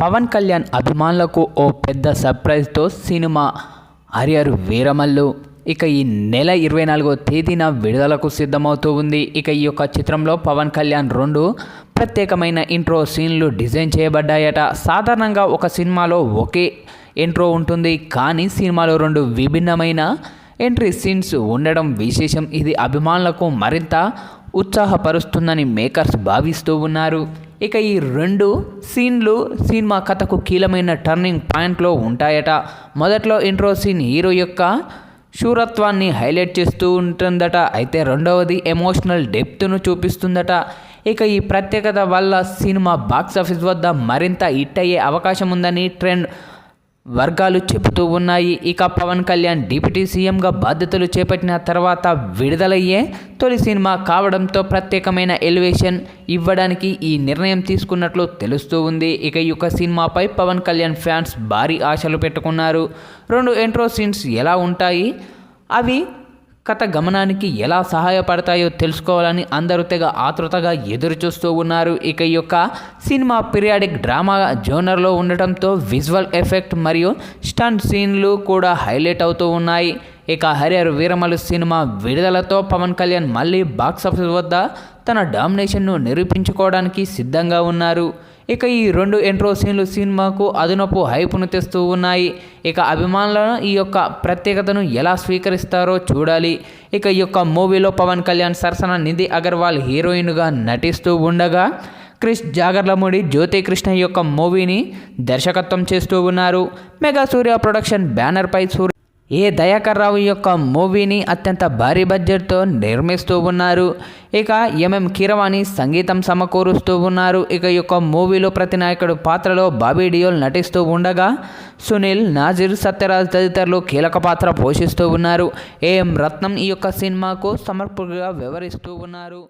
పవన్ కళ్యాణ్ అభిమానులకు ఓ పెద్ద సర్ప్రైజ్తో cinema Harrier Veeramallu. ఇక ఈ నెల ఇరవై నాలుగో తేదీన విడుదలకు సిద్ధమవుతూ ఉంది. ఇక ఈ యొక్క చిత్రంలో పవన్ కళ్యాణ్ రెండు ప్రత్యేకమైన ఇంట్రో సీన్లు డిజైన్ చేయబడ్డాయట. సాధారణంగా ఒక సినిమాలో ఒకే ఇంట్రో ఉంటుంది. కానీ సినిమాలో రెండు విభిన్నమైన ఎంట్రీ సీన్స్ ఉండడం విశేషం. ఇది అభిమానులకు మరింత ఉత్సాహపరుస్తుందని మేకర్స్ భావిస్తూ ఉన్నారు. ఇక ఈ రెండు సీన్లు సినిమా కథకు కీలమైన టర్నింగ్ పాయింట్లో ఉంటాయట. మొదట్లో ఇంట్రో సీన్ హీరో యొక్క శూరత్వాన్ని హైలైట్ చేస్తూ ఉంటుందట. అయితే రెండవది ఎమోషనల్ డెప్త్ను చూపిస్తుందట. ఇక ఈ ప్రత్యేకత వల్ల సినిమా బాక్సాఫీస్ వద్ద మరింత హిట్ అయ్యే అవకాశం ఉందని ట్రెండ్ వర్గాలు చెబుతూ ఉన్నాయి. ఇక పవన్ కళ్యాణ్ డిప్యూటీ సీఎంగా బాధ్యతలు చేపట్టిన తర్వాత విడుదలయ్యే తొలి సినిమా కావడంతో ప్రత్యేకమైన ఎలివేషన్ ఇవ్వడానికి ఈ నిర్ణయం తీసుకున్నట్లు తెలుస్తూ ఉంది. ఇక ఈ యొక్క సినిమాపై పవన్ కళ్యాణ్ ఫ్యాన్స్ భారీ ఆశలు పెట్టుకున్నారు. రెండు ఎంట్రో సీన్స్ ఎలా ఉంటాయి? అవి కథ గమనానికి ఎలా సహాయపడతాయో తెలుసుకోవాలని అందరూ తెగ ఆతృతగా ఎదురుచూస్తూ ఉన్నారు. ఇక ఈ యొక్క సినిమా పీరియాడిక్ డ్రామా జోనర్లో ఉండటంతో విజువల్ ఎఫెక్ట్ మరియు స్టంట్ సీన్లు కూడా హైలైట్ అవుతూ ఉన్నాయి. ఇక హరిహర్ వీరమలు సినిమా విడుదలతో పవన్ కళ్యాణ్ మళ్ళీ బాక్సాఫీస్ వద్ద తన డామినేషన్ను నిరూపించుకోవడానికి సిద్ధంగా ఉన్నారు. ఇక ఈ రెండు ఎంట్రో సీన్లు సినిమాకు అదనపు హైపును తెస్తూ ఉన్నాయి. ఇక అభిమానులను ఈ యొక్క ప్రత్యేకతను ఎలా స్వీకరిస్తారో చూడాలి. ఇక ఈ యొక్క మూవీలో పవన్ కళ్యాణ్ సరసన నిధి అగర్వాల్ హీరోయిన్గా నటిస్తూ ఉండగా క్రిష్ జాగర్లమూడి జ్యోతి కృష్ణ యొక్క మూవీని దర్శకత్వం చేస్తూ ఉన్నారు. మెగా సూర్య ప్రొడక్షన్ బ్యానర్పై సూర్య ఏ దయాకర్ రావు యొక్క మూవీని అత్యంత భారీ బడ్జెట్తో నిర్మిస్తూ ఉన్నారు. ఇక ఎంఎం కీరవాణి సంగీతం సమకూరుస్తూ ఉన్నారు. ఇక ఈ యొక్క మూవీలో ప్రతి నాయకుడు పాత్రలో బాబీ డియోల్ నటిస్తూ ఉండగా సునీల్ నాజిర్ సత్యరాజ్ తదితరులు కీలక పాత్ర పోషిస్తూ ఉన్నారు. ఏఎం రత్నం ఈ యొక్క సినిమాకు సమర్పకుగా వ్యవహరిస్తూ ఉన్నారు.